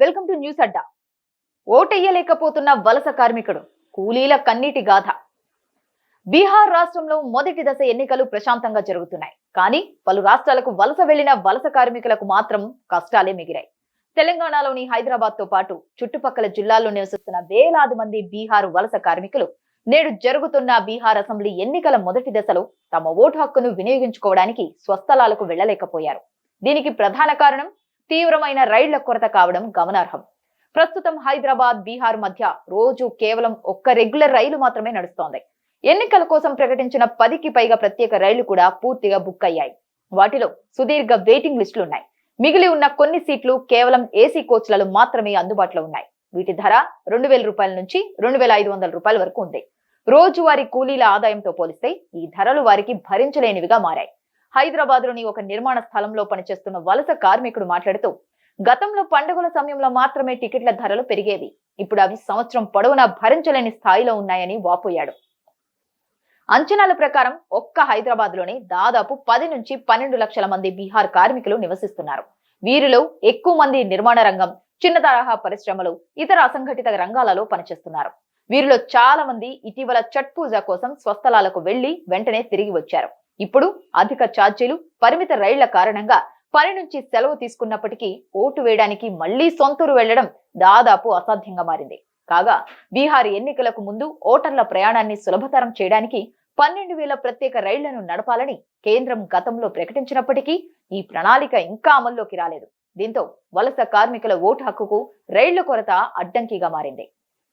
Welcome to News Adda. ఓటెయ్యలేకపోతున్న వలస కార్మికుడు కూలీల కన్నీటి గాథ. బీహార్ రాష్ట్రంలో మొదటి దశ ఎన్నికలు ప్రశాంతంగా జరుగుతున్నాయి. కానీ పలు రాష్ట్రాలకు వలస వెళ్ళిన వలస కార్మికులకు మాత్రం కష్టాలే మిగిలాయి. తెలంగాణలోని హైదరాబాద్తో పాటు చుట్టుపక్కల జిల్లాల్లో నివసిస్తున్న వేలాది మంది బీహార్ వలస కార్మికులు నేడు జరుగుతున్న బీహార్ అసెంబ్లీ ఎన్నికల మొదటి దశలో తమ ఓటు హక్కును వినియోగించుకోవడానికి స్వస్థలాలకు వెళ్ళలేకపోయారు దీనికి ప్రధాన కారణం తీవ్రమైన రైళ్ళ కొరత కావడం గమనార్హం. ప్రస్తుతం హైదరాబాద్ బీహార్ మధ్య రోజు కేవలం ఒక్క రెగ్యులర్ రైలు మాత్రమే నడుస్తోంది. ఎన్నికల కోసం ప్రకటించిన పదికి పైగా ప్రత్యేక రైళ్ళు కూడా పూర్తిగా బుక్ అయ్యాయి. వాటిలో సుదీర్ఘ వెయిటింగ్ లిస్టులు ఉన్నాయి. మిగిలి ఉన్న కొన్ని సీట్లు కేవలం ఏసీ కోచ్లలో మాత్రమే అందుబాటులో ఉన్నాయి. వీటి ధర రెండు వేల రూపాయల నుంచి రెండు వేల ఐదు వందల రూపాయల వరకు ఉంది. రోజువారీ కూలీల ఆదాయంతో పోలిస్తే ఈ ధరలు వారికి భరించలేనివిగా మారాయి. హైదరాబాద్లోని ఒక నిర్మాణ స్థలంలో పనిచేస్తున్న వలస కార్మికుడు మాట్లాడుతూ గతంలో పండుగల సమయంలో మాత్రమే టికెట్ల ధరలు పెరిగేవి. ఇప్పుడు అవి సంవత్సరం పొడవునా భరించలేని స్థాయిలో ఉన్నాయని వాపోయాడు. అంచనాల ప్రకారం ఒక్క హైదరాబాద్లోనే దాదాపు పది నుంచి పన్నెండు లక్షల మంది బీహార్ కార్మికులు నివసిస్తున్నారు. వీరిలో ఎక్కువ మంది నిర్మాణ రంగం చిన్న తరహా పరిశ్రమలు ఇతర అసంఘటిత రంగాలలో పనిచేస్తున్నారు. వీరిలో చాలా మంది ఇటీవల ఛట్ పూజ కోసం స్వస్థలాలకు వెళ్ళి వెంటనే తిరిగి వచ్చారు. ఇప్పుడు అధిక ఛార్జీలు పరిమిత రైళ్ళ కారణంగా పని నుంచి సెలవు తీసుకున్నప్పటికీ ఓటు వేయడానికి మళ్ళీ సొంతూరు వెళ్ళడం దాదాపు అసాధ్యంగా మారింది. కాగా బీహార్ ఎన్నికలకు ముందు ఓటర్ల ప్రయాణాన్ని సులభతరం చేయడానికి పన్నెండు వేల ప్రత్యేక రైళ్ళను నడపాలని కేంద్రం గతంలో ప్రకటించినప్పటికీ ఈ ప్రణాళిక ఇంకా అమల్లోకి రాలేదు. దీంతో వలస కార్మికుల ఓటు హక్కుకు రైళ్ళ కొరత అడ్డంకిగా మారింది.